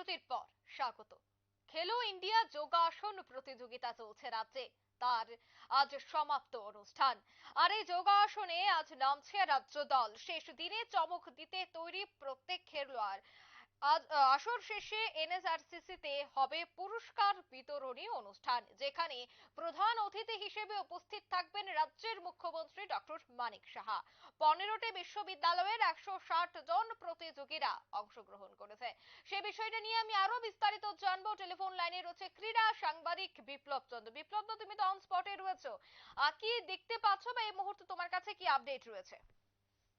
বিরতির পর স্বাগত। খেলো ইন্ডিয়া যোগাসন প্রতিযোগিতা চলছে রাজ্যে। তার আজ সমাপ্ত অনুষ্ঠান। আর এই যোগাসনে আজ নামছে রাজ্য দল শেষ দিনে চমক দিতে তৈরি প্রত্যেক খেলোয়াড় আজ আসর শেষে এনএসআরসিসি তে হবে পুরস্কার বিতরণী অনুষ্ঠান, যেখানে প্রধান অতিথি হিসেবে উপস্থিত থাকবেন রাজ্যের মুখ্যমন্ত্রী ডক্টর মানিক সাহা। পনেরোটি বিশ্ববিদ্যালয়ের একশো ষাট জন প্রতিযোগীরা অংশগ্রহণ করেছে। সে বিষয়টা নিয়ে আমি আরও বিস্তারিত জানব। টেলিফোন লাইনে রয়েছে ক্রীড়া সাংবাদিক বিপ্লব চন্দ্র। বিপ্লব তুমি তো অন স্পটে রয়েছো। কি দেখতে পাচ্ছ বা এই মুহূর্তে তোমার কাছে কি আপডেট রয়েছে?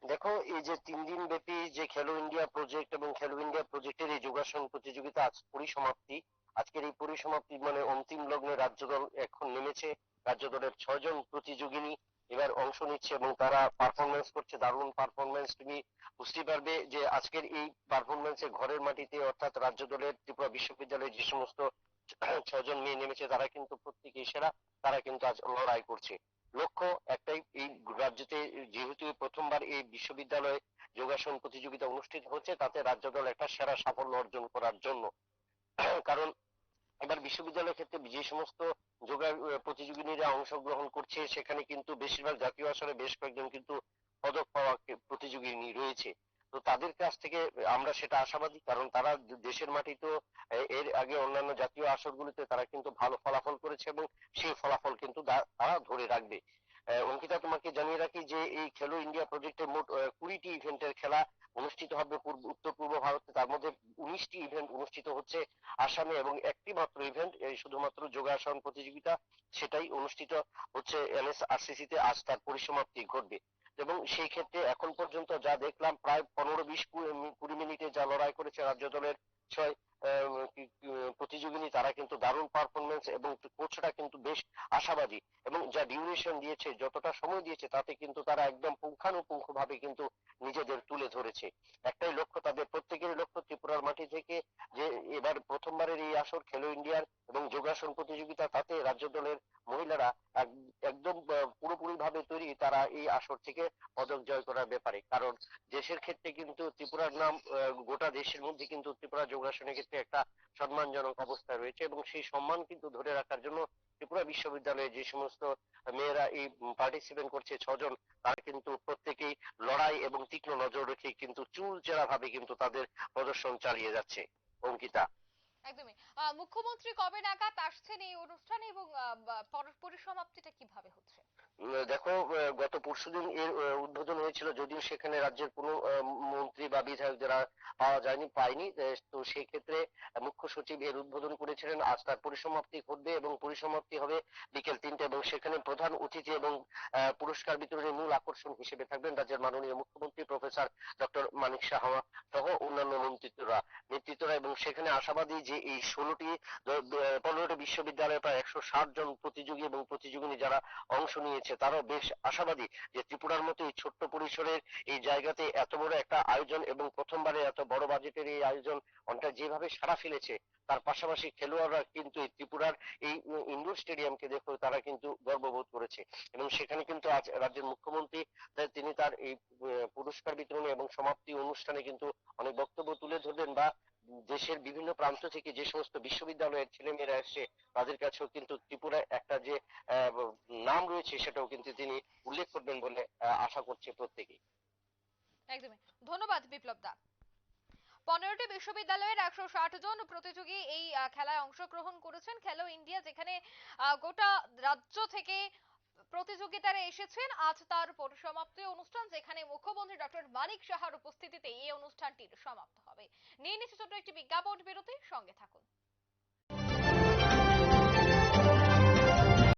দেখো, এই যে তিন দিন ব্যাপী যে খেলো ইন্ডিয়া প্রজেক্ট এবং খেলো ইন্ডিয়া প্রজেক্টের এই যোগাসন প্রতিযোগিতা আজ পরিসমাপ্তি। আজকের এই পরিসমাপ্তি মানে অন্তিম লগ্নে রাজ্য দল এখন নেমেছে রাজ্য দলের ছয়জন প্রতিযোগিনী এবার অংশ নিচ্ছে এবং তারা পারফরমেন্স করছে, দারুণ পারফরমেন্স তুমি বুঝতে পারবে যে আজকের এই পারফরমেন্সে ঘরের মাটিতে অর্থাৎ রাজ্য দলের ত্রিপুরা বিশ্ববিদ্যালয়ে যে সমস্ত ছজন মেয়ে নেমেছে, তারা কিন্তু প্রত্যেকেই সেরা, তারা কিন্তু আজ লড়াই করছে। লক্ষ্য একটাই এই রাজ্যতে যেহেতু প্রথমবার এই বিশ্ববিদ্যালয়ে যোগাসন প্রতিযোগিতা অনুষ্ঠিত হচ্ছে, তাতে রাজ্য দল একটা সেরা সাফল্য অর্জন করার জন্য। কারণ এবার বিশ্ববিদ্যালয়ের ক্ষেত্রে যে সমস্ত যোগা প্রতিযোগিনীরা অংশগ্রহণ করছে, সেখানে কিন্তু বেশিরভাগ জাতীয় আসরে বেশ কয়েকজন কিন্তু পদক পাওয়া প্রতিযোগিনী রয়েছে। তো তাদের কাছ থেকে আমরা সেটা আশাবাদী, কারণ তারা দেশের মাটিতেও এর আগে অন্যান্য জাতীয় আসরগুলিতে তারা কিন্তু ভালো ফলাফল করেছে এবং সেই ফলাফল কিন্তু তারা ধরে রাখবে। অঙ্কিতা, তোমাকে জানিয়ে রাখি যে এই খেলো ইন্ডিয়া প্রজেক্টের মোট কুড়িটি ইভেন্টের খেলা অনুষ্ঠিত হবে উত্তর পূর্ব ভারতে। তার মধ্যে উনিশটি ইভেন্ট অনুষ্ঠিত হচ্ছে আসামে এবং একটি মাত্র ইভেন্ট শুধুমাত্র যোগাসন প্রতিযোগিতা সেটাই অনুষ্ঠিত হচ্ছে এনএসআরসিসি তে আজ তার পরিসমাপ্তি ঘটবে। এবং সেই ক্ষেত্রে এখন পর্যন্ত যা দেখলাম, প্রায় পনেরো বিশ কুড়ি মিনিটে যা লড়াই করেছে রাজ্য দলের ছয় প্রতিযোগিনী, তারা কিন্তু দারুণ পারফরমেন্স এবং কোচরা কিন্তু বেশ আশাবাদী এবং যা ডিউরেশন দিয়েছে, যতটা সময় দিয়েছে, তাতে কিন্তু তারা একদম পুঙ্খানুপুঙ্খ ভাবে কিন্তু নিজেদের তুলে ধরেছে। একটাই লক্ষ্য তাদের, প্রত্যেকেরই লক্ষ্য ত্রিপুরার মাটি থেকে যে এবার প্রথমবারের এই আসর খেলো ইন্ডিয়ার এবং যোগাসন প্রতিযোগিতা, তাতে রাজ্য দলের মহিলারা এক- একদম পুরোপুরি ভাবে তৈরি তারা এই আসর থেকে পদক জয় করার ব্যাপারে। কারণ দেশের ক্ষেত্রে কিন্তু ত্রিপুরার নাম গোটা দেশের মধ্যে কিন্তু ত্রিপুরা যোগাসনের ক্ষেত্রে একটা সম্মানজনক অবস্থায় রয়েছে এবং সেই সম্মান কিন্তু ধরে রাখার জন্য ত্রিপুরা বিশ্ববিদ্যালয়ে যে সমস্ত মেয়েরা এই পার্টিসিপেট করছে ছজন তারা কিন্তু প্রত্যেকেই লড়াই এবং তীক্ষ্ণ নজর রেখে কিন্তু চুল চেরা ভাবে কিন্তু তাদের প্রদর্শন চালিয়ে যাচ্ছে। অঙ্কিতা। একদমই। মুখ্যমন্ত্রী কবে নাগাদ আসছেন এই অনুষ্ঠানে এবং পরিসমাপ্তিটা কীভাবে হচ্ছে? দেখো গত পরশুদিন এর উদ্বোধন হয়েছিল যদিও সেখানে রাজ্যের কোনো মন্ত্রী বা বিধায়ক যারা পাওয়া যায়নি পায়নি তো সেই ক্ষেত্রে মুখ্য সচিব এর উদ্বোধন করেছিলেন। আজ তার পরিসমাপ্তি ঘটবে এবং পরিসমাপ্তি হবে বিকেল তিনটে এবং সেখানে প্রধান অতিথি এবং পুরস্কার বিতরণের মূল আকর্ষণ হিসেবে থাকবেন রাজ্যের মাননীয় মুখ্যমন্ত্রী প্রফেসর ডক্টর মানিক সাহা সহ অন্যান্য মন্ত্রিত্বরা, নেতৃত্বরা এবং সেখানে আশাবাদী যে এই ষোলোটি পনেরোটি বিশ্ববিদ্যালয়ে প্রায় একশো ষাট জন প্রতিযোগী এবং প্রতিযোগিনী যারা অংশ নিয়েছে, তারাও বেশ আশাবাদী যে ত্রিপুরার মতো এই ছোট্ট পরিসরের এই জায়গাতে এত বড় একটা আয়োজন এবং প্রথমবারে এত বড় বাজেটের এই আয়োজন অনেকটা যেভাবে সাড়া ফেলেছে, তার পাশাপাশি খেলোয়াড়রা কিন্তু এই ত্রিপুরার এই ইন্ডোর স্টেডিয়ামকে দেখে তারা কিন্তু গর্ববোধ করেছে। এবং সেখানে কিন্তু আজ রাজ্যের মুখ্যমন্ত্রী তিনি তার এই পুরস্কার বিতরণী এবং সমাপ্তি অনুষ্ঠানে কিন্তু অনেক বক্তব্য তুলে ধরলেন বা দেশের বিভিন্ন প্রান্ত থেকে যে সমস্ত বিশ্ববিদ্যালয়ের ছেলেমেয়েরা এসছে, তাদের কাছেও কিন্তু ত্রিপুরায় একটা যে নাম রয়েছে সেটাও কিন্তু তিনি উল্লেখ করবেন বলে আশা করছে প্রত্যেকেই। একদমই। ধন্যবাদ বিপ্লব দা। পনেরোটি বিশ্ববিদ্যালয়ের একশো ষাট জন প্রতিযোগী এই খেলায় অংশগ্রহণ করেছেন। খেলো ইন্ডিয়া, যেখানে গোটা রাজ্য থেকে প্রতিযোগিতারা এসেছেন। আজ তার পরিসমাপ্তি অনুষ্ঠান, যেখানে মুখ্যমন্ত্রী ডক্টর মানিক সাহার উপস্থিতিতে এই অনুষ্ঠানটির সমাপ্ত হবে। নিয়ে নিচ্ছে একটি বিজ্ঞাপন বিরতি, সঙ্গে থাকুন।